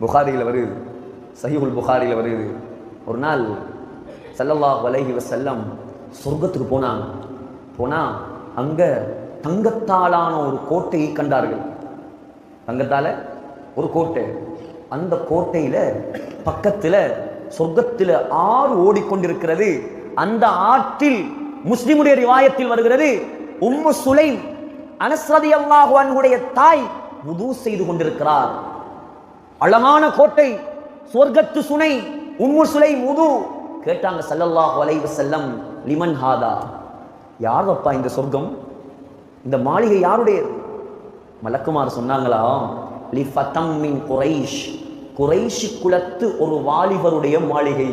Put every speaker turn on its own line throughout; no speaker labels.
புகாரியில் வருது. சஹீஹுல் புகாரியில் வருது. ஒரு நாள் ஸல்லல்லாஹு அலைஹி வசல்லம் சொர்க்கத்துக்கு போனாங்க. போனால் அங்கே தங்கத்தாலான ஒரு கோட்டையை கண்டார்கள். தங்கத்தால் ஒரு கோட்டை. அந்த கோட்டையில் பக்கத்தில் சொர்க்கத்தில் ஆறு ஓடிக்கொண்டிருக்கிறது. அந்த ஆற்றில் முஸ்லிமுடைய ரிவாயத்தில் வருகிறது உம்மு சுலைம் அனஸ்ரதி அல்லாஹு தாய் வுது செய்து கொண்டிருக்கிறார். அழகான கோட்டை சொர்க்கத்து சுனை உம்மு சுலை முது கேட்டாங்க சல்லல்லாஹ் வலைவு செல்லம் லிமன் ஹாதா? யார் அப்பா இந்த சொர்க்கம்? இந்த மாளிகை யாருடையது? மலக்குமார் சொன்னாங்களா? லி ஃபதம் மின் குறைஷ். குறைஷ் குலத்து ஒரு வாலிபருடைய மாளிகை.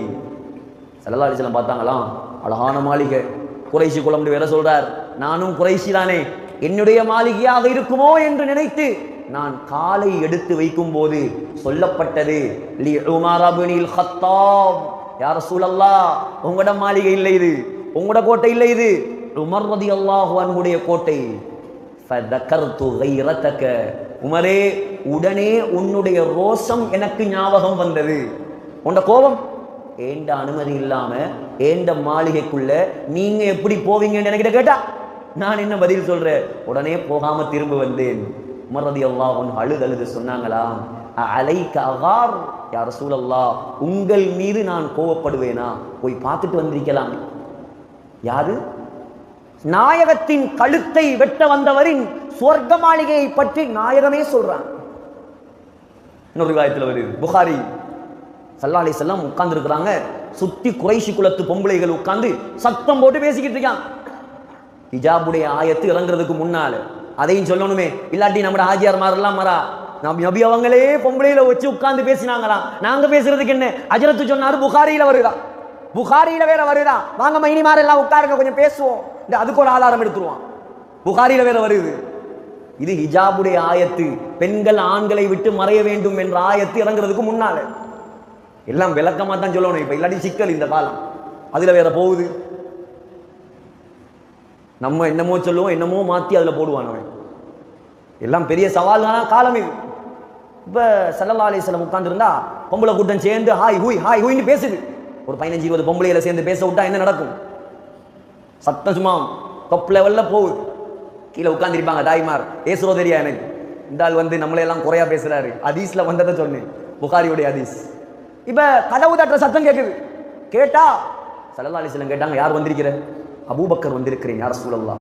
சல்லல்லா அலைஹி பார்த்தாங்களா? பார்த்தாங்களாம் அழகான மாளிகை. குறைஷி குலம்னு வேற சொல்றார். நானும் குறைஷி தானே. என்னுடைய மாளிகையாக இருக்குமோ? என்று நினைத்து நான் காலை எடுத்து வைக்கும் போது சொல்லப்பட்டது லி உமர் ஹத்தாப் உங்களோட மாளிகை இல்லை இது உங்களோட கோட்டை இல்லை இது. உமர் ரலியல்லாஹு அன்ஹுடைய கோட்டை. உமரே உடனே உன்னுடைய ரோஷம் எனக்கு ஞாபகம் வந்தது. உண்ட கோபம்? ஏண்ட அனுமதி இல்லாம ஏண்ட மாளிகைக்குள்ள நீங்க எப்படி போவீங்கன்னு என்கிட்ட கேட்டா நான் என்ன பதில் சொல்றேன்? உடனே போகாம திரும்ப வந்தேன். உமரதி அல்லாஹ் அழுது அழுது சொன்னாங்களா அலைக்க அகார் யார் சூழல்லா உங்கள் மீது நான் கோவப்படுவேனா? போய் பார்த்துட்டு வந்திருக்கலாம். யாரு? நாயகத்தின் கழுத்தை வெட்ட வந்தவரின் சொர்க்க மாளிகையை பற்றி நாயகமே சொல்றான். இன்னொரு விவாதத்தில் வருது. புகாரி சல்லா அலி உட்கார்ந்து இருக்கிறாங்க சுத்தி குறைசி குலத்து பொம்பளைகள் உட்கார்ந்து சத்தம் போட்டு பேசிக்கிட்டு இருக்கான். ஹிஜாபுடைய ஆயத்து இறங்குறதுக்கு முன்னால. அதையும் சொல்லணுமே. இல்லாட்டி நம்ம ஆஜியார் மாதிரிலாம் மாறா. நம் நபி அவங்களே பொம்பளையில வச்சு உட்கார்ந்து பேசினாங்களாம் நாங்க பேசுறதுக்கு என்ன? அஜரத்து சொன்னாரு புகாரியில வருதா? புகாரியில வேற வருதா? வாங்க மைனிமார் எல்லாம் உட்காருங்க கொஞ்சம் பேசுவோம். இந்த அதுக்கு ஒரு ஆதாரம் எடுத்துருவான். புகாரியில வேற வருது. இது ஹிஜாபுடைய ஆயத்து. பெண்கள் ஆண்களை விட்டு மறைய வேண்டும் என்ற ஆயத்து இறங்குறதுக்கு முன்னால. எல்லாம் விளக்கமா தான் சொல்லணும். இப்ப இல்லாட்டி சிக்கல் இந்த காலம். அதுல வேற போகுது. நம்ம என்னமோ சொல்லுவோம் என்னமோ மாற்றி அதில் போடுவான் அவன். எல்லாம் பெரிய சவாலான காலம் இது. இப்போ சல்லல்லா அலிஸ்லம் உட்காந்துருந்தா பொம்பளை கூட்டம் சேர்ந்து ஹாய் ஹூய் ஹாய் ஹூய்னு பேசுது. ஒரு பதினஞ்சு இருபது பொம்பளைகளை சேர்ந்து பேச விட்டா என்ன நடக்கும்? சத்தம் சும்மா கப் லெவல்ல போகுது. கீழே உட்காந்துருப்பாங்க தாய்மார். ஏசுறோ தெரியா எனக்கு இந்த ஆள் வந்து நம்மளையெல்லாம் குறையா பேசுறாரு. அதீஸில் வந்ததை சொன்னேன். புகாரியுடைய அதீஸ் இப்போ கதவு தட்டுற சத்தம் கேட்குது கேட்டா சல்லல்லா அலிஸ்லம் கேட்டாங்க யார் வந்திருக்கிற? அபூபக்கர் வந்திருக்கிறேன் யார் சூழல்லாம்